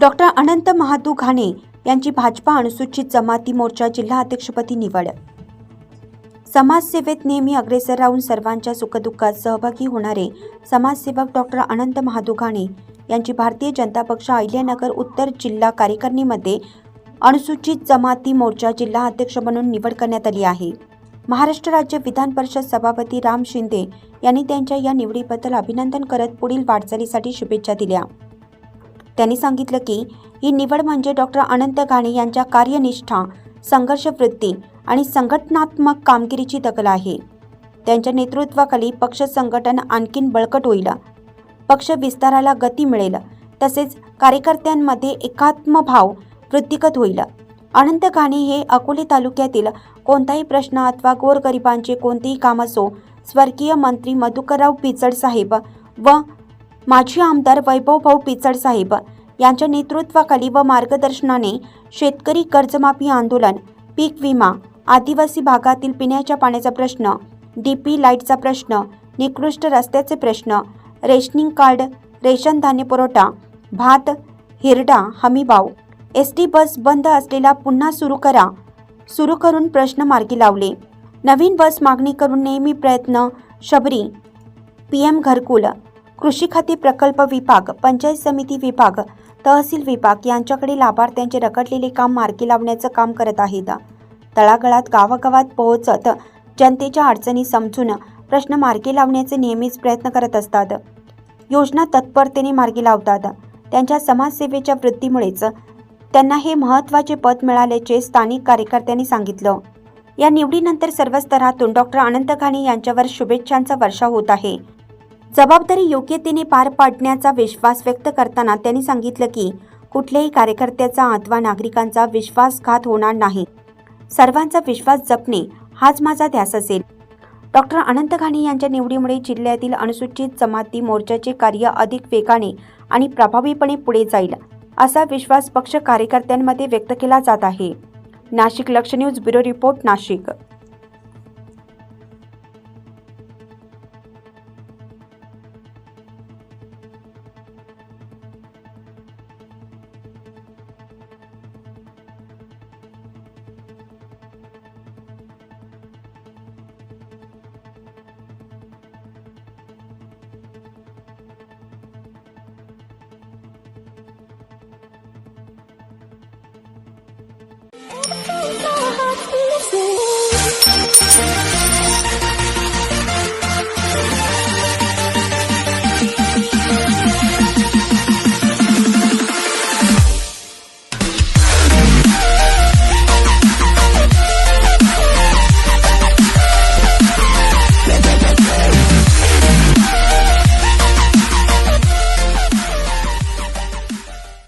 Doctor अनंत महादू घाणे यांची भाजपा अनुसूचित जमाती मोर्चा जिल्हा अध्यक्षपदी निवड. समाजसेवेत नेहमी अग्रेसर राहून सर्वांच्या सुखदुःखात सहभागी होणारे समाजसेवक डॉक्टर अनंत महादू घाणे यांची भारतीय जनता पक्ष अहिल्यानगर उत्तर जिल्हा कार्यकारिणीमध्ये अनुसूचित जमाती मोर्चा जिल्हा अध्यक्ष म्हणून निवड करण्यात आली आहे. महाराष्ट्र राज्य विधान परिषद सभापती राम शिंदे यांनी त्यांच्या या निवडीबद्दल अभिनंदन करत पुढील वाटचालीसाठी शुभेच्छा दिल्या. त्यांनी सांगितलं की ही निवड म्हणजे डॉक्टर अनंत घाणे यांच्या कार्यनिष्ठा संघर्षवृत्ती आणि संघटनात्मक कामगिरीची दखल आहे. त्यांच्या नेतृत्वाखाली पक्ष संघटन आणखीन बळकट होईल. पक्ष विस्ताराला गती मिळेल. तसेच कार्यकर्त्यांमध्ये एकात्मभाव वृद्धिगत होईल. अनंत घाणे हे अकोले तालुक्यातील कोणताही प्रश्न अथवा गोरगरिबांचे कोणतेही काम असो स्वर्गीय मंत्री मधुकरराव पिचड साहेब व माजी आमदार वैभवभाऊ पिचड साहेब यांच्या नेतृत्वाखाली व मार्गदर्शनाने शेतकरी कर्जमाफी आंदोलन पीक विमा आदिवासी भागातील पिण्याच्या पाण्याचा प्रश्न डी पी लाईटचा प्रश्न निकृष्ट रस्त्याचे प्रश्न रेशनिंग कार्ड रेशन धान्य पुरवठा भात हिरडा हमीभाव एस टी बस बंद असलेला पुन्हा सुरू करा सुरू करून प्रश्न मार्गी लावले. नवीन बस मागणी करून नेहमी प्रयत्न शबरी पी एम घरकुल कृषी खाते प्रकल्प विभाग पंचायत समिती विभाग तहसील विभाग यांच्याकडे लाभार्थ्यांचे रखडलेले काम मार्गी लावण्याचं काम करत आहेत. तळागळात गावागावात पोहोचत जनतेच्या अडचणी समजून प्रश्न मार्गी लावण्याचे नेहमीच प्रयत्न करत असतात. योजना तत्परतेने मार्गी लावतात. त्यांच्या समाजसेवेच्या वृत्तीमुळेच त्यांना हे महत्त्वाचे पद मिळाल्याचे स्थानिक कार्यकर्त्यांनी सांगितलं. या निवडीनंतर सर्व स्तरातून डॉक्टर अनंत घाणे यांच्यावर शुभेच्छांचा वर्षाव होत आहे. जबाबदारी योग्यतेने पार पाडण्याचा विश्वास व्यक्त करताना त्यांनी सांगितलं की कुठल्याही कार्यकर्त्याचा अथवा नागरिकांचा विश्वासघात होणार नाही. सर्वांचा विश्वास जपणे हाच माझा ध्यास असेल. डॉक्टर अनंत घाणे यांच्या निवडीमुळे जिल्ह्यातील अनुसूचित जमाती मोर्चाचे कार्य अधिक वेगाने आणि प्रभावीपणे पुढे जाईल असा विश्वास पक्ष कार्यकर्त्यांमध्ये व्यक्त केला जात आहे. नाशिक लक्ष न्यूज ब्युरो रिपोर्ट नाशिक.